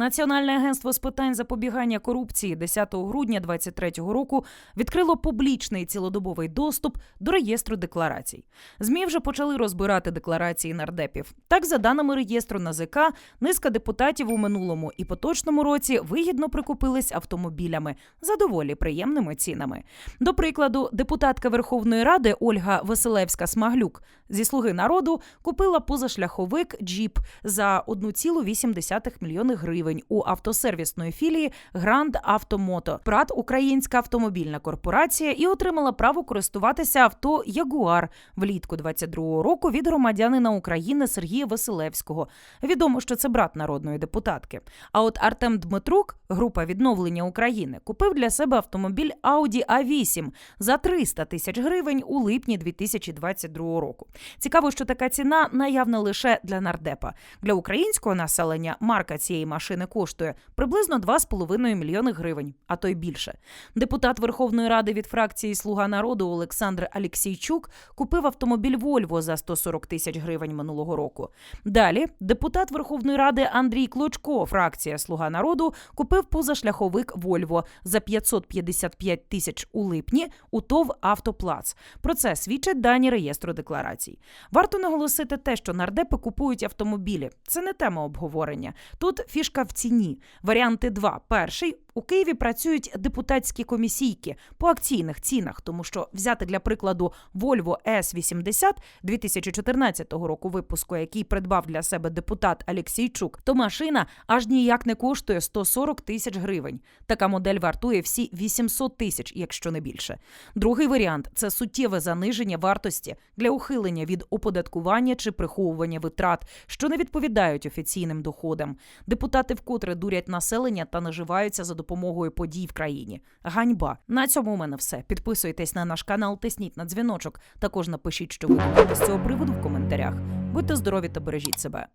Національне агентство з питань запобігання корупції 10 грудня 2023 року відкрило публічний цілодобовий доступ до реєстру декларацій. ЗМІ вже почали розбирати декларації нардепів. Так, за даними реєстру НАЗК, низка депутатів у минулому і поточному році вигідно прикупились автомобілями за доволі приємними цінами. До прикладу, депутатка Верховної Ради Ольга Василевська Смаглюк зі слуги народу купила позашляховик Джіп за 1,8 мільйони гривень у автосервісної філії Гранд Автомото, ПРАТ Українська автомобільна корпорація і отримала право користуватися авто Ягуар влітку 22-го року від громадянина України Сергія Василевського. Відомо, що це брат народної депутатки. А от Артем Дмитрук, група відновлення України, купив для себе автомобіль Audi A8 за 300 тисяч гривень у липні 2022 року. Цікаво, що така ціна наявна лише для нардепа. Для українського населення марка цієї машини коштує приблизно 2,5 мільйони гривень, а то й більше. Депутат Верховної Ради від фракції Слуга народу Олександр Алексійчук купив автомобіль Вольво за 140 тисяч гривень минулого року. Далі депутат Верховної Ради Андрій Клочко, фракція Слуга народу, купив позашляховик Вольво за 555 тисяч у липні у ТОВ Автоплац. Про це свідчать дані реєстру декларацій. Варто наголосити те, що нардепи купують автомобілі. Це не тема обговорення. Тут фішка в ціні. Варіанти два. Перший у Києві працюють депутатські комісійки по акційних цінах, тому що взяти для прикладу Volvo S80 2014 року випуску, який придбав для себе депутат Алексійчук, то машина аж ніяк не коштує 140 тисяч гривень. Така модель вартує всі 800 тисяч, якщо не більше. Другий варіант це суттєве заниження вартості для ухилення від оподаткування чи приховування витрат, що не відповідають офіційним доходам. Депутати вкотре дурять населення та наживаються за допомогою подій в країні. Ганьба. На цьому у мене все. Підписуйтесь на наш канал, тисніть на дзвіночок. Також напишіть, що ви думаєте з цього приводу в коментарях. Будьте здорові та бережіть себе.